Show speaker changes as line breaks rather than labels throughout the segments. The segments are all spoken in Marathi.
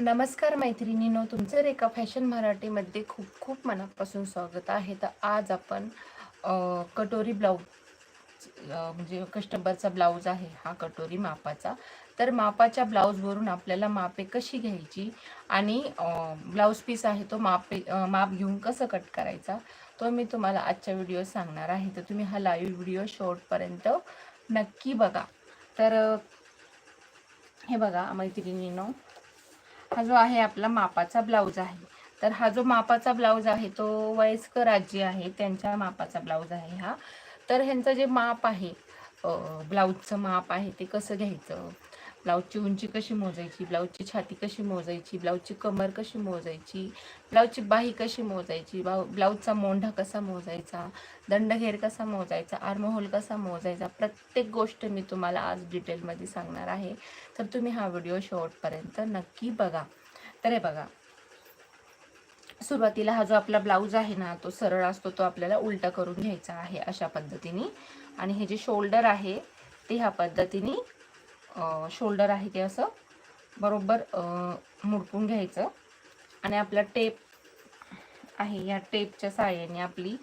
नमस्कार मैत्रिणींनो तुमचं रेखा फॅशन मराठीमध्ये खूप खूप मनापासून स्वागत आहे. तर आज आपण कटोरी ब्लाऊज म्हणजे कस्टमरचा ब्लाऊज आहे हा कटोरी मापाचा. तर मापाच्या ब्लाऊजवरून आपल्याला मापे कशी घ्यायची आणि ब्लाऊज पीस आहे तो मापे माप घेऊन कसं कट करायचा तो मी तुम्हाला आजच्या व्हिडिओ सांगणार आहे. तर तुम्ही हा लाईव्ह व्हिडिओ शॉर्टपर्यंत नक्की बघा. तर हे बघा मैत्रिणींनो हा जो आहे आपला मापाचा ब्लाऊज आहे. तर हा जो मापाचा ब्लाऊज आहे तो वयस्कर आजी आहे त्यांच्या मापाचा ब्लाऊज आहे हा. तर ह्यांचं जे माप आहे ब्लाऊजचं माप आहे ते कसं घ्यायचं? ब्लाऊजची उंची कशी मोजायची ब्लाऊजची छाती कशी मोजायची ब्लाऊजची कमर कशी मोजायची ब्लाऊजची बाही कशी मोजायची ब्लाऊ ब्लाऊजचा मोंढा कसा मोजायचा दंडघेर कसा मोजायचा आर्महोल कसा मोजायचा प्रत्येक गोष्ट मी तुम्हाला आज डिटेलमध्ये सांगणार आहे. तर तुम्ही हा व्हिडिओ शेवटपर्यंत नक्की बघा. तर हे बघा. सुरुवातीला हा जो आपला ब्लाऊज आहे ना तो सरळ असतो तो आपल्याला उलटा करून घ्यायचा आहे अशा पद्धतीने. आणि हे जे शोल्डर आहे ते ह्या पद्धतीने शोल्डर आहे ते असं बरोबर मुडकून मुडपून घ्यायचं. आणि आपला टेप आहे या टेपच्या साह्याने आपली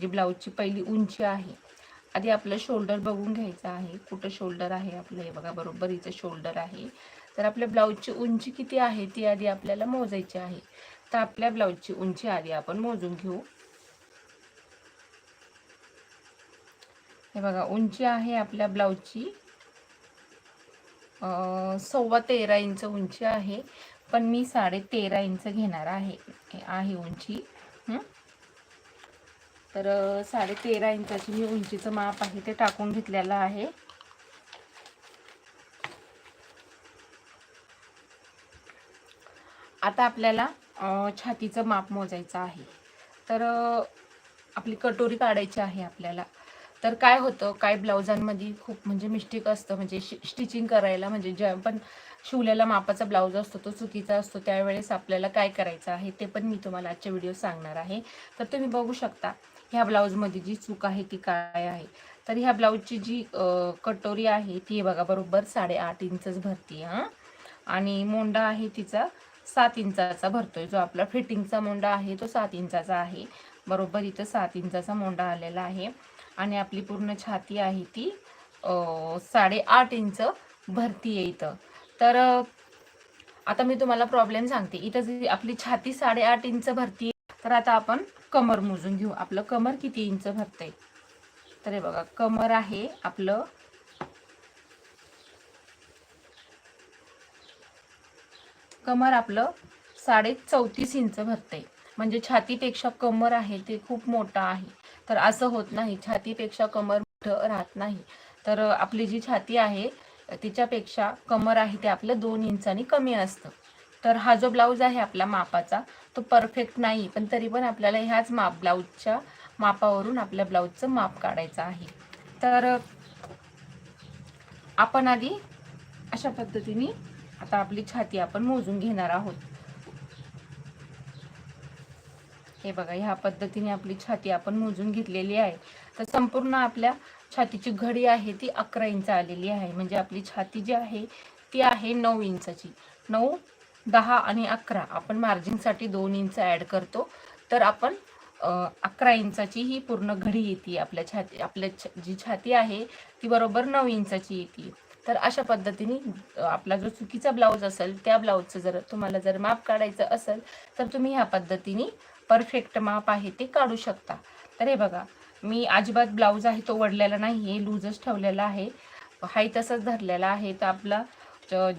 जी ब्लाऊजची पहिली उंची आहे आधी आपलं शोल्डर बघून घ्यायचं आहे. कुठं शोल्डर आहे आपलं? हे बघा बरोबर हिचं शोल्डर आहे. तर आपल्या ब्लाऊजची उंची किती आहे ती आधी आपल्याला मोजायची आहे. तर आपल्या ब्लाऊजची उंची आधी आपण मोजून घेऊ. हे बघा उंची आहे आपल्या ब्लाऊजची सव्वा तेरा इंच उंची आहे. पण मी साडे तेरा इंच घेणार आहे. आहे उंची. तर साडे तेरा इंचाची मी उंचीचं माप आहे ते टाकून घेतलेलं आहे. आता आपल्याला छातीचं माप मोजायचं आहे. तर आपली कटोरी काढायची आहे आपल्याला. तर काय होतं काय ब्लाउजांमध्ये खूप म्हणजे मिस्टेक असतं म्हणजे स्टिचिंग करायला म्हणजे जे पण शिवलेला मापाचा ब्लाऊज असतो तो चुकीचा असतो त्यावेळेस आपल्याला काय करायचं आहे ते पण मी तुम्हाला आजच्या व्हिडिओ सांगणार आहे. तर तुम्ही बघू शकता ह्या ब्लाऊजमध्ये जी चूक आहे ती काय आहे. तर ह्या ब्लाऊजची जी कटोरी आहे ती बघा बरोबर साडेआठ इंचच भरती हां. आणि मोंडा आहे तिचा सात इंचाचा भरतोय जो आपला फिटिंगचा मोंडा आहे तो सात इंचाचा आहे. बरोबर इथं सात इंचाचा मोंडा आलेला आहे. आणि आपली पूर्ण छाती आहे ती साडेआठ इंच भरती आहे इथं. तर आता मी तुम्हाला प्रॉब्लेम सांगते. इथं जी आपली छाती साडेआठ इंच भरती आहे, तर आता आपण कमर मोजून घेऊ. आपलं कमर किती इंच भरते तर हे बघा कमर आहे आपलं कमर आपलं साडे चौतीस इंच भरते म्हणजे छातीपेक्षा कमर आहे ते खूप मोठं आहे. तर असं होत नाही. छातीपेक्षा कमर मोठं राहत नाही. तर आपली जी छाती आहे तिच्यापेक्षा कमर आहे ते आपलं दोन इंचानी कमी असतं. तर हा जो ब्लाऊज आहे आपला मापाचा तो परफेक्ट नाही पण तरी पण आपल्याला ह्याच माप ब्लाऊजच्या मापावरून आपल्या ब्लाऊजचं माप काढायचं आहे. तर आपण आधी अशा पद्धतीने आता आपली छाती आपण मोजून घेणार आहोत. हे बघा ह्या पद्धतीने आपली छाती आपण मोजून घेतलेली आहे. तर संपूर्ण आपल्या छातीची घडी आहे ती अकरा इंच आलेली आहे. म्हणजे आपली छाती जी आहे ती आहे नऊ इंचाची. नऊ दहा आणि अकरा. आपण मार्जिनसाठी दोन इंच ॲड करतो. तर आपण अकरा इंचाची ही पूर्ण घडी येते आपल्या छाती आपल्या जी छाती आहे ती बरोबर नऊ इंचाची येते. तर अशा पद्धतीने आपला जो चुकीचा ब्लाऊज असेल त्या ब्लाऊजचं जर तुम्हाला जर माप काढायचं असेल तर तुम्ही ह्या पद्धतीने परफेक्ट माप आहे ते काढू शकता. तर हे बघा मी अजिबात ब्लाऊज आहे तो वडलेला नाही आहे लूजच ठेवलेला आहे. हाय तसंच धरलेला आहे. तर आपला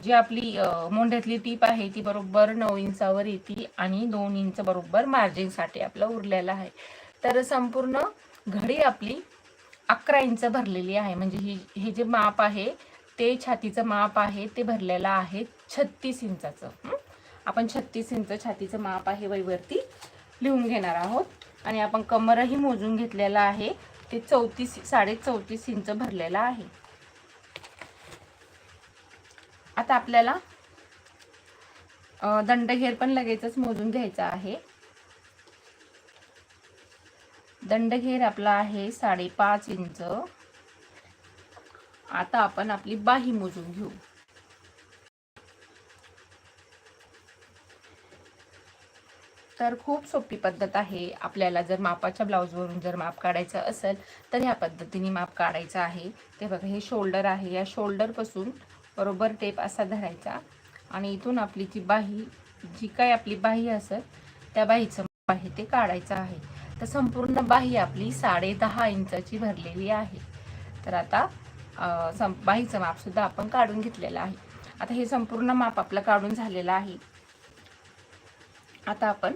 जी आपली मोंढ्यातली टीप आहे ती बरोबर नऊ इंचावर येते आणि दोन इंच बरोबर मार्जिनसाठी आपलं उरलेलं आहे. तर संपूर्ण घडी आपली अकरा इंच भरलेली आहे. म्हणजे ही हे जे माप आहे ते छातीचं माप आहे ते भरलेलं आहे छत्तीस इंचाचं. आपण छत्तीस इंच छातीचं माप आहे वैवरती लिहून घेणार आहोत. आणि आपण कमरही मोजून घेतलेलं आहे. ते चौतीस साडे चौतीस इंच भरलेलं आहे. आता आपल्याला दंडघेर पण लगेचच मोजून घ्यायचा आहे. दंडघेर आपला आहे साडेपाच इंच. आता आपण आपली बाही मोजून घेऊ. तर खूप सोपी पद्धत आहे. आपल्याला जर मापाच्या ब्लाऊजवरून जर माप काढायचं असेल तर ह्या पद्धतीने माप काढायचं आहे. ते बघा हे शोल्डर आहे. या शोल्डरपासून बरोबर टेप असा धरायचा आणि इथून आपली जी बाही जी काय आपली बाही असेल त्या बाहीचं माप आहे ते काढायचं आहे. तर संपूर्ण बाही आपली साडे दहा इंचाची भरलेली आहे. तर आता सं बाहीचं मापसुद्धा आपण काढून घेतलेलं आहे. आता हे संपूर्ण माप आपलं काढून झालेलं आहे. आता आपण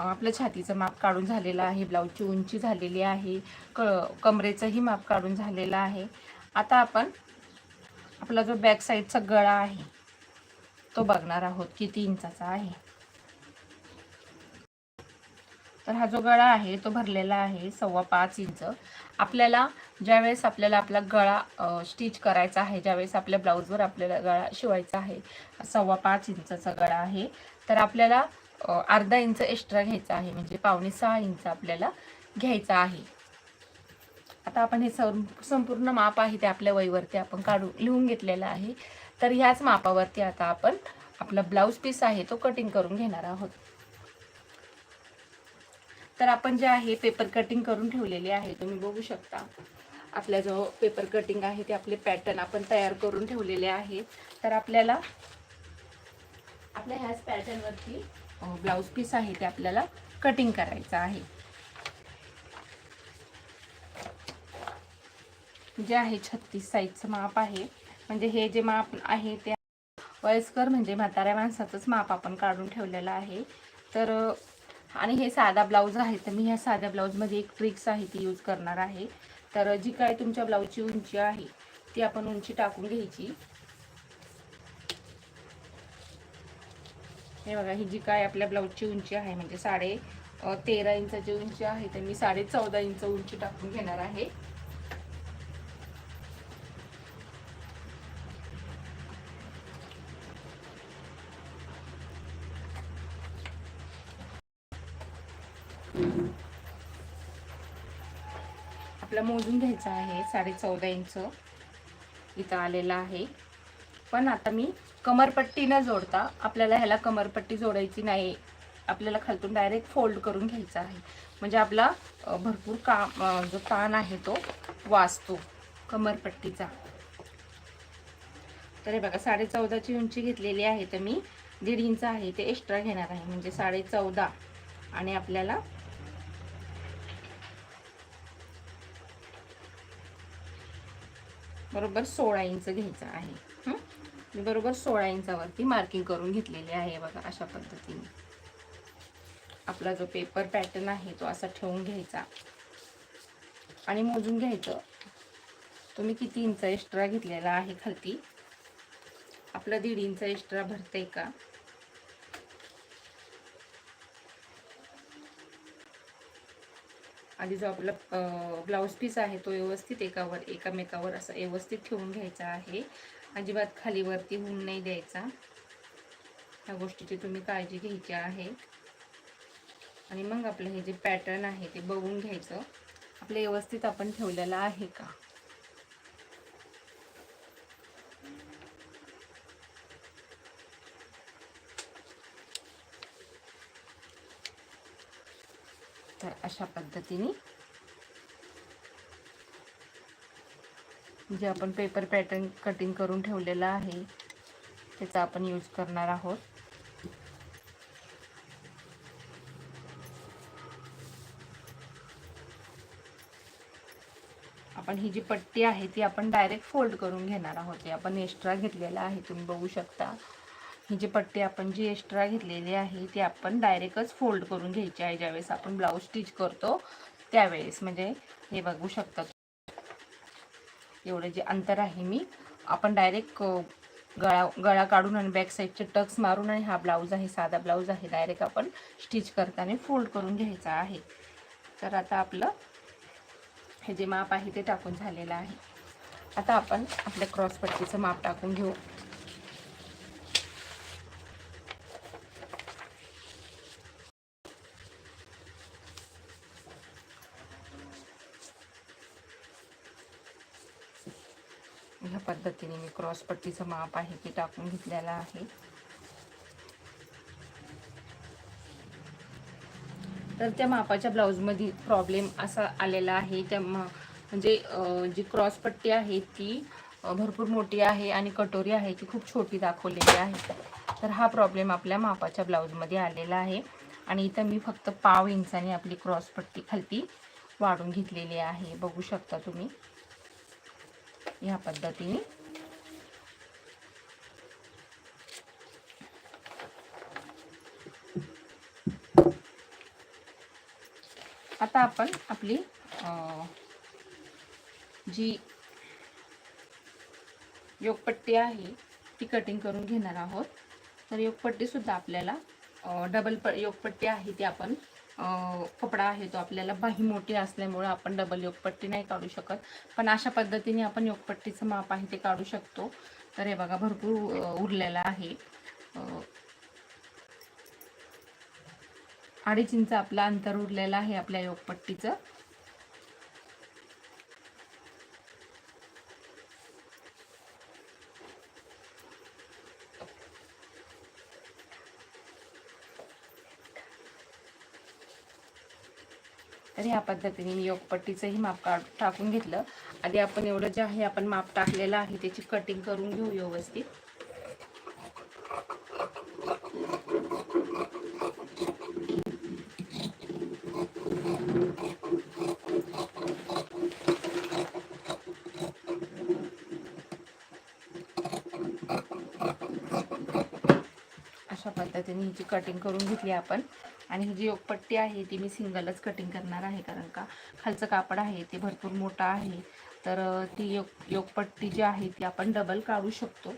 आपलं छातीचं माप काढून झालेलं आहे ब्लाऊजची उंची झालेली आहे क कमरेचंही माप काढून झालेलं आहे. आता आपण आपला जो बॅक साईडचा गळा आहे तो बघणार आहोत किती इंचाचा आहे. तर हा जो गळा आहे तो भरलेला आहे सव्वा पाच इंच. आपल्याला ज्यावेळेस आपल्याला आपला गळा स्टिच करायचा आहे ज्यावेळेस आपल्या ब्लाऊजवर आपल्याला गळा शिवायचा आहे सव्वा पाच इंचाचा गळा आहे. तर आपल्याला अर्धा इंच एक्स्ट्रा घ्यायचा आहे. म्हणजे पावणे सहा इंच आपल्याला घ्यायचा आहे. आता आपण हे संपूर्ण माप आहे ते आपल्या वहीवरती आपण काढून लिहून घेतलेलं आहे. तर ह्याच मापावरती आता आपण आपला ब्लाऊज पीस आहे तो कटिंग करून घेणार आहोत. तर आपण जे आहे पेपर कटिंग करून ठेवलेले आहे. तुम्ही बघू शकता. आपला जो पेपर कटिंग आहे ते आपले पॅटर्न आपण तयार करून ठेवलेले आहे. तर आपल्याला आपल्या ह्याच पॅटर्नवरती ब्लाऊज पीस आहे ते आपल्याला कटिंग करायचं आहे. जे आहे छत्तीस साईजचं माप आहे. म्हणजे हे जे माप आहे ते वयस्कर म्हणजे म्हाताऱ्या माणसाचंच माप आपण काढून ठेवलेलं आहे. तर आणि हे साधा ब्लाऊज आहे तर मी ह्या साध्या ब्लाऊजमध्ये एक ट्रिक्स आहे ती यूज करणार आहे. तर जी काय तुमच्या ब्लाऊजची उंची आहे ती आपण उंची टाकून घ्यायची. हे बघा ही जी काय आपल्या ब्लाऊजची उंची आहे म्हणजे साडे तेरा इंचाची उंची आहे तर मी साडे चौदा इंच उंची टाकून घेणार आहे. आपला मोजून घ्यायचा आहे साडे चौदा इंच इथं आलेला आहे. पण आता मी कमरपट्टी न जोडता आपल्याला ह्याला कमरपट्टी जोडायची नाही. आपल्याला खालतून डायरेक्ट फोल्ड करून घ्यायचा आहे. म्हणजे आपला भरपूर काम जो ताण आहे तो वाचतो कमरपट्टीचा. तर हे बघा साडे चौदाची उंची घेतलेली आहे तर मी दीड इंच आहे ते एक्स्ट्रा घेणार आहे. म्हणजे साडे चौदा आणि आपल्याला बरोबर सोळा इंच घ्यायचा आहे. हं? मी बरोबर सोळा इंचावरती मार्किंग करून घेतलेली आहे बघा अशा पद्धतीने. आपला जो पेपर पॅटर्न आहे तो असा ठेवून घ्यायचा. आणि मोजून घ्यायचं. तुम्ही किती इंच एक्स्ट्रा घेतलेला आहे खालती? आपलं दीड इंच एक्स्ट्रा भरते का? आधी जो आपला ब्लाऊज पीस आहे तो व्यवस्थित एकावर एकामेकावर असा व्यवस्थित ठेवून घ्यायचा आहे. अजिबात खाली वरती होऊन नाही द्यायचा. ह्या गोष्टीची तुम्ही काळजी घ्यायची आहे. आणि मग आपलं हे जे पॅटर्न आहे ते बघून घ्यायचं. आपलं व्यवस्थित आपण ठेवलेलं आहे का? तर अशा पद्धतीने जे आपण पेपर पॅटर्न कटिंग करून ठेवलेलं आहे त्याचा आपण यूज करणार आहोत. आपण ही जी पट्टी आहे ती आपण डायरेक्ट फोल्ड करून घेणार आहोत. आपण एक्स्ट्रा घेतलेला आहे तुम्ही बघू शकता. ही जी पट्टी आपण जी एक्स्ट्रा घेतलेली आहे ती आपण डायरेक्टच फोल्ड करून घ्यायची आहे. ज्यावेळेस आपण ब्लाऊज स्टिच करतो त्यावेळेस. म्हणजे हे बघू शकता एवढं जे अंतर आहे मी. आपण डायरेक्ट गळा गळा काढून आणि बॅक साईडचे टक्स मारून आणि हा ब्लाऊज आहे साधा ब्लाऊज आहे डायरेक्ट आपण स्टिच करताना फोल्ड करून घ्यायचा आहे. तर आता आपलं हे जे माप आहे ते टाकून झालेलं आहे. आता आपण आपल्या क्रॉसपट्टीचं माप टाकून घेऊ. ह्या पद्धतीने मी क्रॉस पट्टीचं माप आहे ते टाकून घेतलेलं आहे. तर त्या मापाच्या ब्लाऊजमध्ये प्रॉब्लेम असा आलेला आहे. त्या म्हणजे जी क्रॉसपट्टी आहे ती भरपूर मोठी आहे आणि कटोरी आहे ती खूप छोटी दाखवलेली आहे. तर हा प्रॉब्लेम आपल्या मापाच्या ब्लाऊजमध्ये आलेला आहे. आणि इथं मी फक्त पाव इंचाने आपली क्रॉसपट्टी खालती वाढून घेतलेली आहे. बघू शकता तुम्ही. ह्या पद्धतीने. आता आपण आपली जी योगपट्टी आहे ती कटिंग करून घेणार आहोत. तर योगपट्टी सुद्धा आपल्याला डबल प योगपट्टी आहे ती आपण कपडा आहे तो आपल्याला बाही मोठी असल्यामुळे आपण डबल योगपट्टी नाही काढू शकत. पण अशा पद्धतीने आपण योगपट्टीचं माप आहे ते काढू शकतो. तर हे बघा भरपूर उरलेला उरलेलं आहे. अडीच इंच आपलं अंतर उरलेलं आहे आपल्या योगपट्टीचं. ह्या पद्धतीने मी योगपट्टीचंही माप काढ टाकून घेतलं. आधी आपण एवढं जे आहे आपण माप टाकलेलं आहे त्याची कटिंग करून घेऊ व्यवस्थित. अशा पद्धतीने हिची कटिंग करून घेतली आपण. आणि ही जी योगपट्टी आहे ती मी सिंगलच कटिंग करणार आहे कारण का खालचं कापड आहे ते भरपूर मोठं आहे. तर ती योग योगपट्टी जी आहे ती आपण डबल काढू शकतो.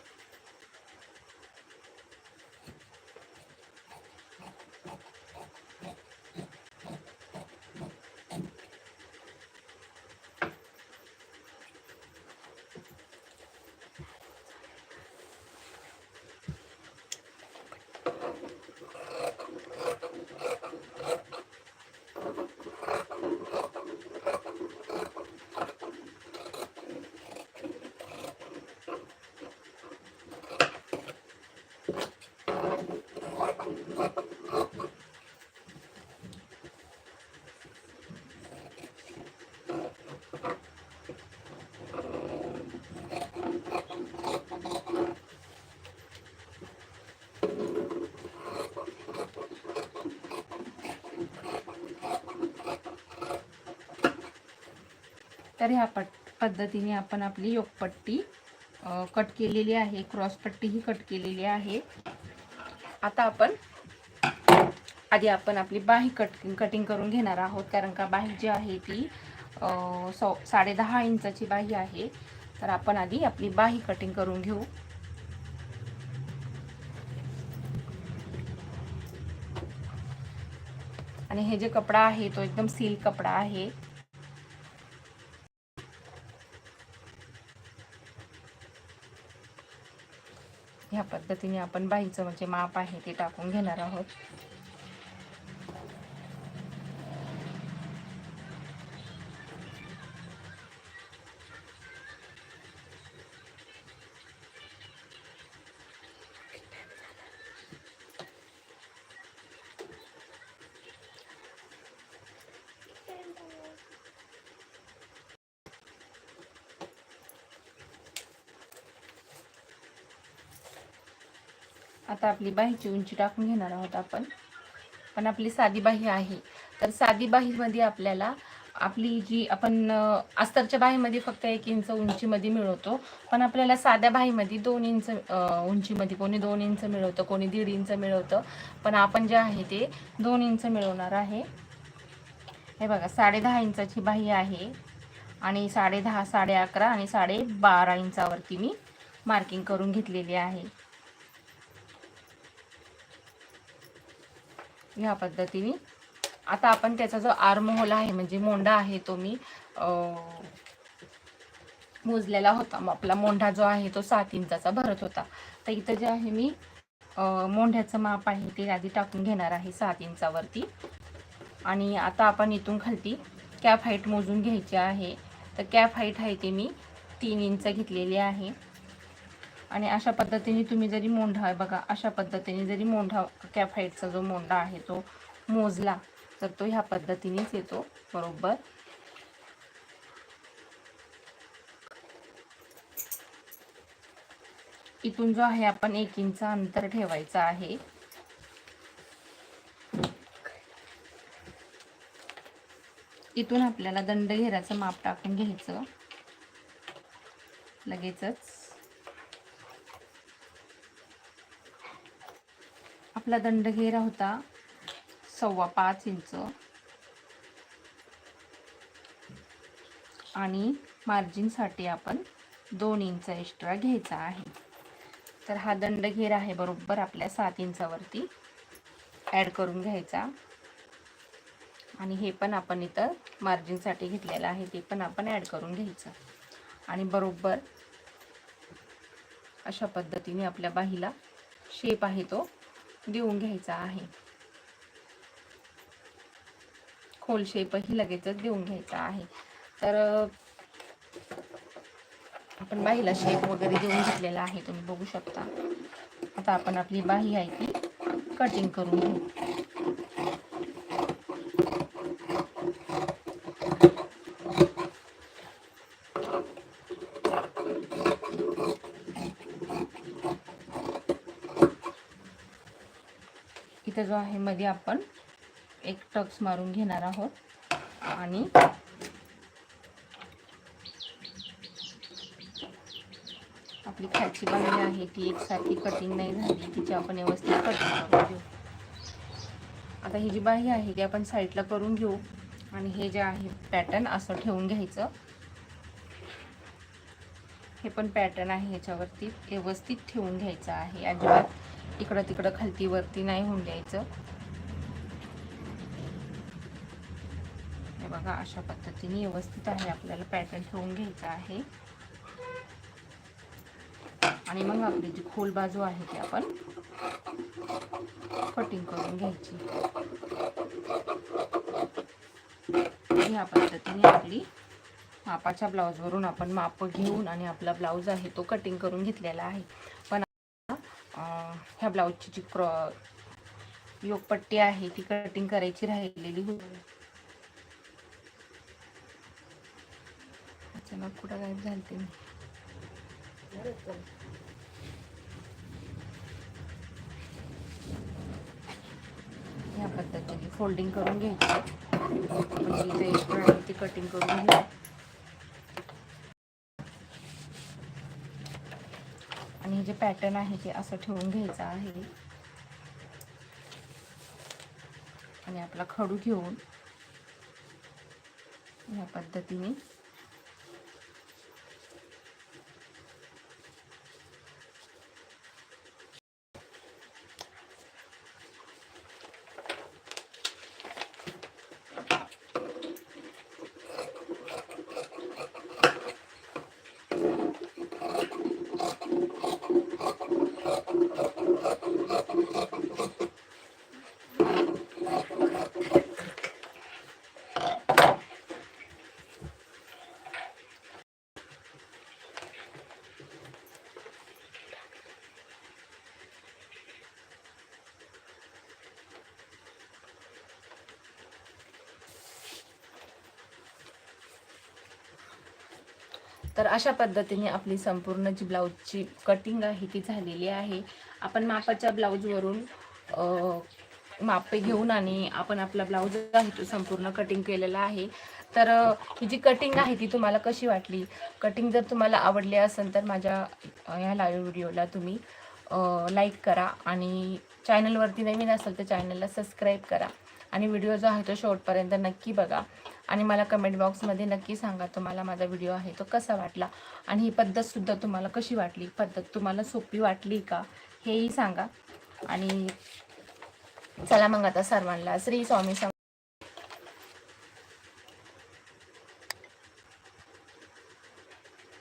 तर ह्या पट पद्धतीने आपण आपली योगपट्टी कट केलेली आहे. क्रॉस पट्टीही कट केलेली आहे. आता आपण आधी आपण आपली बाही कट कटिंग करून घेणार आहोत. कारण का बाही जी आहे ती सौ साडे दहा इंचाची बाही आहे. तर आपण आधी आपली बाही कटिंग करून घेऊ. आणि हे जे कपडा आहे तो एकदम सिल्क कपडा आहे. ह्या पद्धतीने आपण बाईचं म्हणजे माप आहे ते टाकून घेणार आहोत. आता आपली बाहीची उंची टाकून घेणार आहोत आपण. पण आपली साधी बाही आहे. तर साधी बाहीमध्ये आपल्याला आपली जी आपण अस्तरच्या बाहीमध्ये फक्त एक इंच उंचीमध्ये मिळवतो. पण आपल्याला साध्या बाहीमध्ये दोन इंच उंचीमध्ये कोणी दोन इंच मिळवतं कोणी दीड इंच मिळवतं. पण आपण जे आहे ते दोन इंच मिळवणार आहे. हे बघा साडे दहा इंचाची बाही आहे. आणि साडे दहा साडे अकरा आणि साडे बारा इंचावरती मी मार्किंग करून घेतलेली आहे. ह्या पद्धतीने. आता आपण त्याचा जो आर्महोल आहे म्हणजे मोंडा आहे तो मी मोजलेला होता. मग आपला मोंढा जो आहे तो सात इंचाचा भरत होता. तर इथं जे आहे मी मोंढ्याचं माप आहे ते आधी टाकून घेणार आहे सात इंचावरती. आणि आता आपण इथून खालती कॅप हाईट मोजून घ्यायची आहे. तर कॅप हाईट आहे ते मी तीन इंच घेतलेली आहे. आणि अशा पद्धतीने तुम्ही जरी मोंढा बघा अशा पद्धतीने जरी मोंढा कॅफाईटचा हाईटचा जो मोंढा आहे तो मोजला तर तो ह्या पद्धतीनेच येतो बरोबर? इथून जो आहे आपण एक इंच अंतर ठेवायचं आहे. इथून आपल्याला दंड घेराचं माप टाकून घ्यायचं. लगेचच. आपला दंडघेरा होता. सव्वा पाच इंच. आणि मार्जिनसाठी आपण दोन इंच एक्स्ट्रा घ्यायचा आहे. तर हा दंडघेर आहे बरोबर आपल्या सात इंचावरती. ॲड करून घ्यायचा. आणि हे पण आपण इथं मार्जिनसाठी घेतलेलं आहे. ते पण आपण ॲड करून घ्यायचं. आणि बरोबर अशा पद्धतीने आपल्या बाहीला शेप आहे तो. देऊन घ्यायचा आहे. खोल शेपही लगेचच देऊन घ्यायचा आहे. तर आपण बाहीला शेप वगैरे देऊन घेतलेला आहे तुम्ही बघू शकता. आता आपण आपली बाही आहे ती कटिंग करून घेऊ. जो आहे मध्ये आपण एक टक्स मारून घेणार आहोत. आणि आपली खालची बांगडी आहे ती एकसारखी कटिंग नाही झाली. तिची आपण व्यवस्थित कटिंग करून घेऊ. आता ही जी बाही आहे ती आपण साईडला करून घेऊ. आणि हे जे आहे पॅटर्न असं ठेवून घ्यायचं. हे पण पॅटर्न आहे ह्याच्यावरती व्यवस्थित ठेवून घ्यायचं आहे. अजिबात इकडं तिकडं खालती वरती नाही होऊन द्यायचं. हे बघा अशा पद्धतीने व्यवस्थित आहे. आपल्याला पॅटर्न ठेवून घ्यायचा आहे. आणि मग आपली जी खोल बाजू आहे ती आपण कटिंग करून घ्यायची. ह्या पद्धतीने आपली मापाच्या ब्लाऊजवरून आपण माप घेऊन आणि आपला ब्लाऊज आहे तो कटिंग करून घेतलेला आहे. पण ह्या ब्लाऊजची जी क्रॉ योगपट्टी आहे ती कटिंग करायची राहिलेली होती. अचानक कुठं गायब झालते मी. ह्या पद्धतीने फोल्डिंग करून घ्यायची. म्हणजे एक्स्ट्रा आहे ती कटिंग करून घ्यायची आणि हे जे पॅटर्न आहे ते असं ठेवून घ्यायचं आहे. आणि आपला खडू घेऊन या पद्धतीने तर अशा पद्धतीने आपली संपूर्ण जी ब्लाऊजची कटिंग आहे ती झालेली आहे. आपण मापाच्या ब्लाऊजवरून मापे घेऊन आणि आपण आपला ब्लाऊज आहे तो संपूर्ण कटिंग केलेला आहे. तर ही जी कटिंग आहे ती तुम्हाला कशी वाटली? कटिंग जर तुम्हाला आवडली असेल तर माझ्या ह्या लाईव्ह व्हिडिओला तुम्ही लाईक करा आणि चॅनलवरती नवीन असेल तर चॅनलला सबस्क्राईब करा. आणि व्हिडिओ जो आहे तो शेवटपर्यंत नक्की बघा. आणि मला कमेंट बॉक्समध्ये नक्की सांगा तुम्हाला माझा व्हिडिओ आहे तो कसा वाटला. आणि ही पद्धतसुद्धा तुम्हाला कशी वाटली? पद्धत तुम्हाला सोपी वाटली का? हेही सांगा. आणि चला मग आता सर्वांना. श्री स्वामी सम